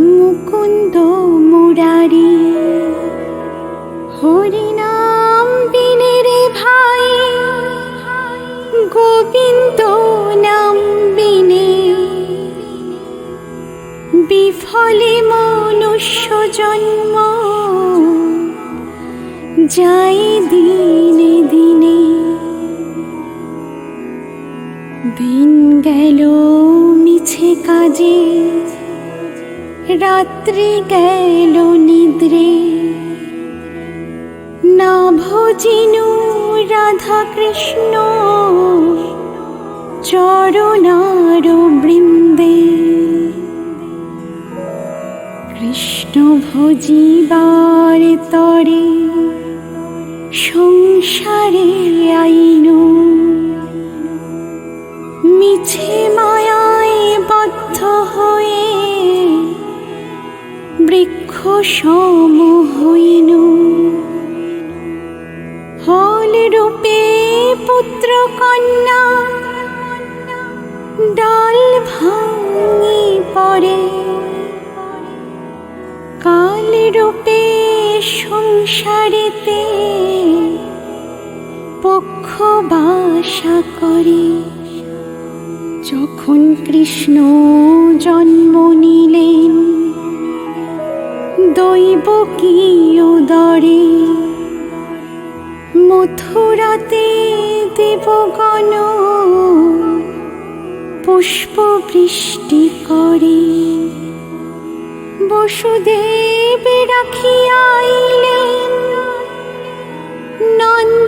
মুকুন্দ মুরারি। হরিনাম বিনে ভাই, গোবিন্দ নাম বিনে। বিফলে মনুষ্য জন্ম যাই দিনে দিনে। দিন গেল মিছে কাজে রাত্রি গেল নিদ্রে। না ভজিনু রাধা কৃষ্ণ, চরণার বৃন্দে। কৃষ্ণ ভজিবার তরে সংসারে আইনু। মিছে মায়ায় সম হইনু হল রূপে পুত্র কন্যা, ডাল ভাঙি পড়ে। কাল রূপে সংসারেতে পক্ষ বাসা করে। যখন কৃষ্ণ জন্ম নিলেন দৈব কি উদরে মথুরাতে দেবগণ পুষ্প বৃষ্টি করে। বসুদেব রাখিয়াইলেন নন্দের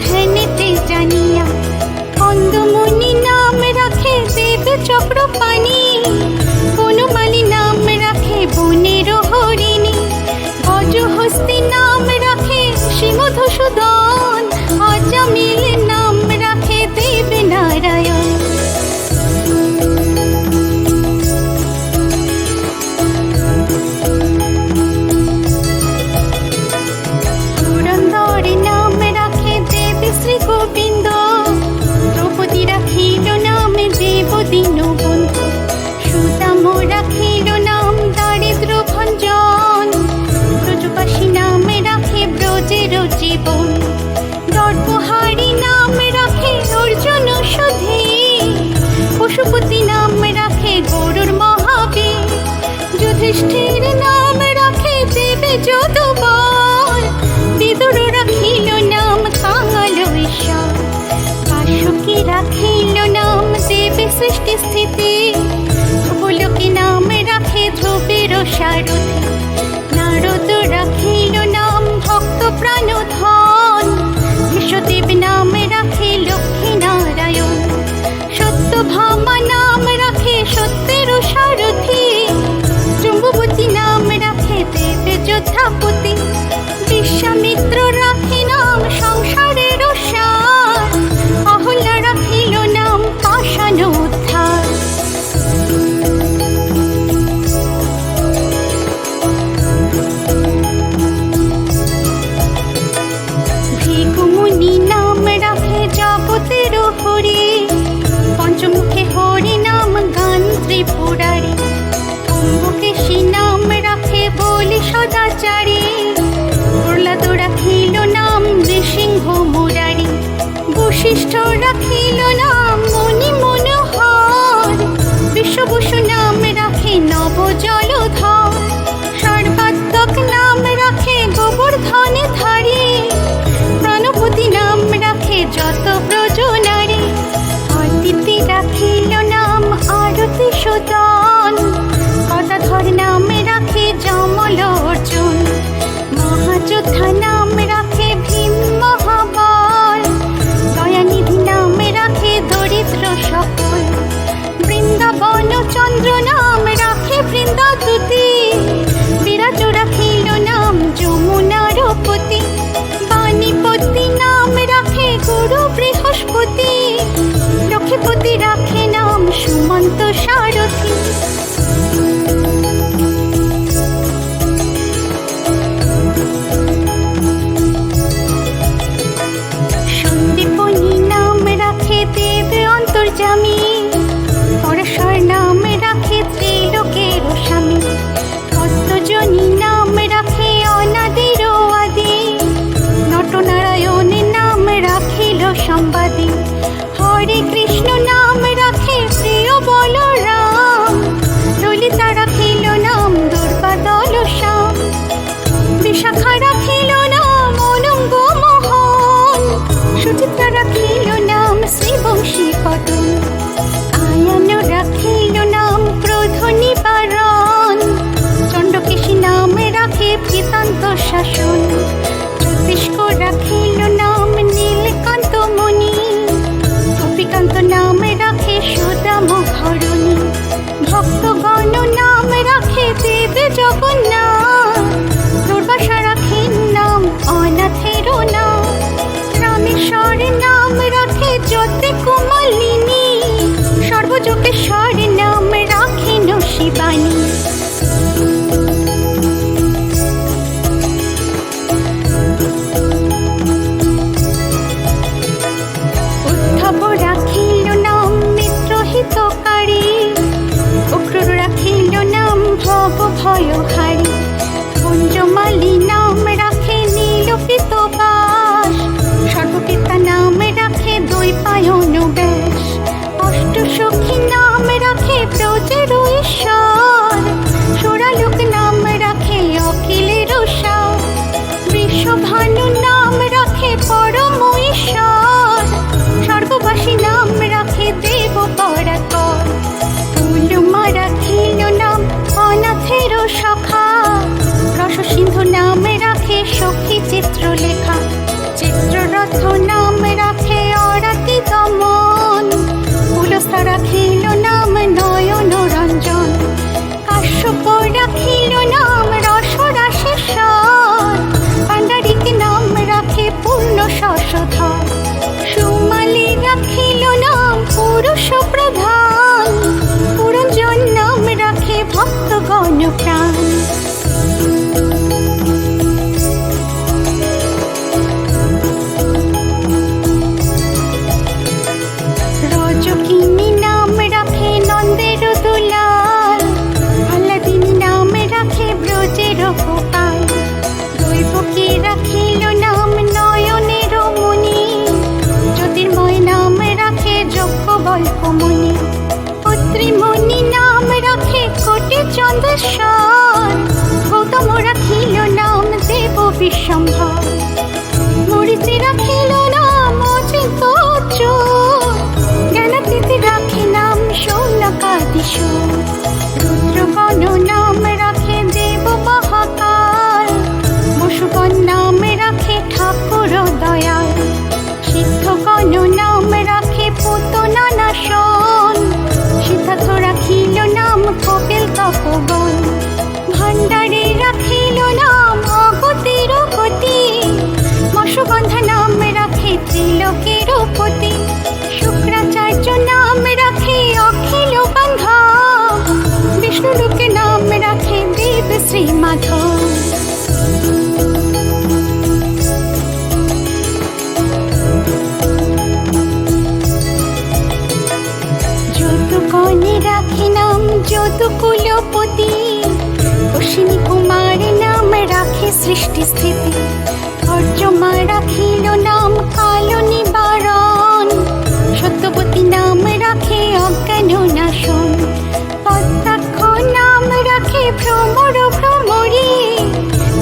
ধ্যানেতে জানিয়া কন্দমণি নাম রাখে দেব চক্র সৃষ্টি স্থিতি ভুলকি নাম রাখে ধ্রুবের সারথি? বেশি নাম রাখে বলি সদাচারী। প্রহ্লাদ রাখিল নাম যে সিংহ মুরারি। বৈশিষ্ট্য গণে রাখি নাম যত কুলপতি অশ্বিনী কুমার নাম রাখে সৃষ্টি স্থিতি। তর্জমা রাখিল নাম কালো নিবারণ। সত্যপতি নাম রাখে অজ্ঞান নাশন পদ্মাক্ষ নাম রাখে ভ্রমর ভ্রমরী।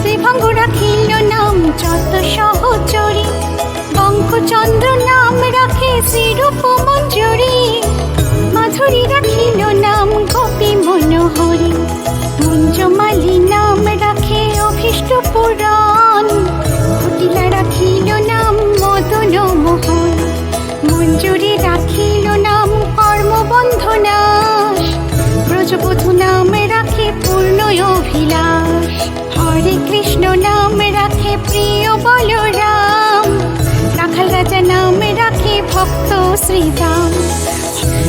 ত্রিভঙ্গ রাখিল নাম যত সহচরী। বঙ্কচন্দ্র নাম রাখে শ্রীরূপ মঞ্জুরী মাধুরী রাখিল নাম গোপী মনোহরি। কুঞ্জমালী নাম রাখে অভিষ্ট পুরাণ। কুটিলা রাখিল নাম মদন মোহন। মঞ্জুরি রাখিল নাম কর্মবন্ধনাশ ব্রজবধূ নাম রাখে পূর্ণ অভিলাষ। হরে কৃষ্ণ নাম রাখে প্রিয় বলরাম। রাখাল রাজা নাম রাখে ভক্ত শ্রীরাম